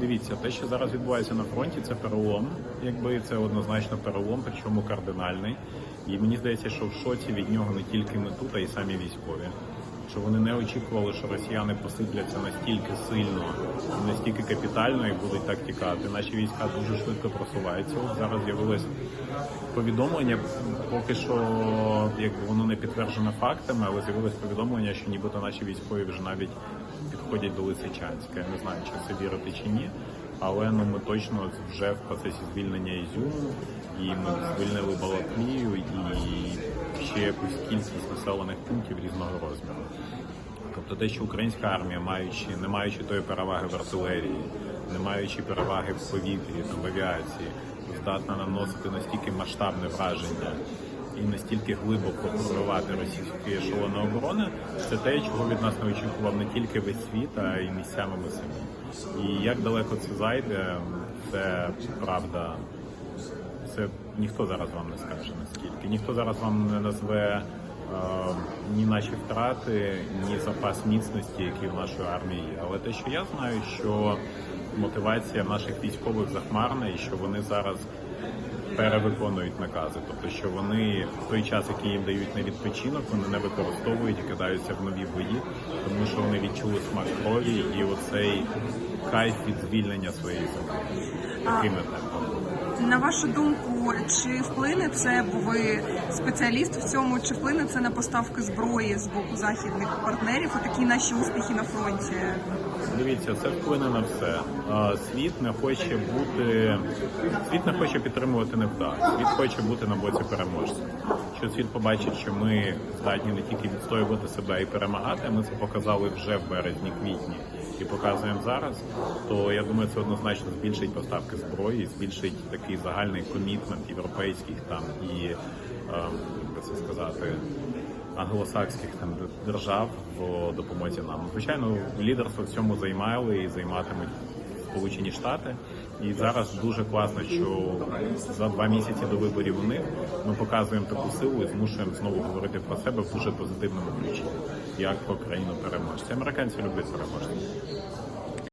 Дивіться, те, що зараз відбувається на фронті, це перелом. Якби це однозначно перелом, причому кардинальний. І мені здається, що в шоці від нього не тільки ми тут, а й самі військові. Що вони не очікували, що росіяни посипляться настільки сильно, настільки капітально і будуть так тікати. Наші війська дуже швидко просуваються. От зараз з'явилось повідомлення, поки що якби воно не підтверджено фактами, але з'явилось повідомлення, що нібито наші військові вже навіть підходять до Лисичанська. Я не знаю, чи це вірити чи ні. Але ну ми точно вже в процесі звільнення Ізюму, і ми звільнили Балаклію і ще якусь кількість населених пунктів різного розміру. Тобто те, що українська армія, маючи, не маючи тої переваги в артилерії, не маючи переваги в повітрі, там, в авіації, здатна наносити настільки масштабне враження і настільки глибоко проривати російські ешелони оборони, це те, чого від нас не очікував не тільки весь світ, а й місцями ми самі. І як далеко це зайде, це правда. Це ніхто зараз вам не скаже наскільки. Ніхто зараз вам не назве е, ні наші втрати, ні запас міцності, який в нашої армії є. Але те, що я знаю, що мотивація наших військових захмарна і що вони зараз перевиконують накази. Тобто, що вони в той час, який їм дають на відпочинок, вони не використовують і кидаються в нові бої, тому що вони відчули смак крові і оцей кайф від звільнення своєї землі. Такими темпами. На вашу думку, чи вплине це, бо ви спеціаліст в цьому, чи вплине це на поставки зброї з боку західних партнерів? Отакі наші успіхи на фронті? Дивіться, це вплине на все. Світ не хоче бути, світ не хоче підтримувати невдах. Світ хоче бути на боці переможця. Що світ побачить, що ми здатні не тільки відстоювати себе й перемагати. Ми це показали вже в березні, квітні і показуємо зараз. То я думаю, це однозначно збільшить поставки зброї, збільшить такий загальний комітмент європейських там і е, як це сказати англосакських там держав в допомозі нам. Звичайно, лідерство в цьому займали і займатимуть Сполучені Штати. І зараз дуже класно, що за два місяці до виборів них ми показуємо таку силу і змушуємо знову говорити про себе в дуже позитивному ключі, як про країну переможця. Американці люблять переможців.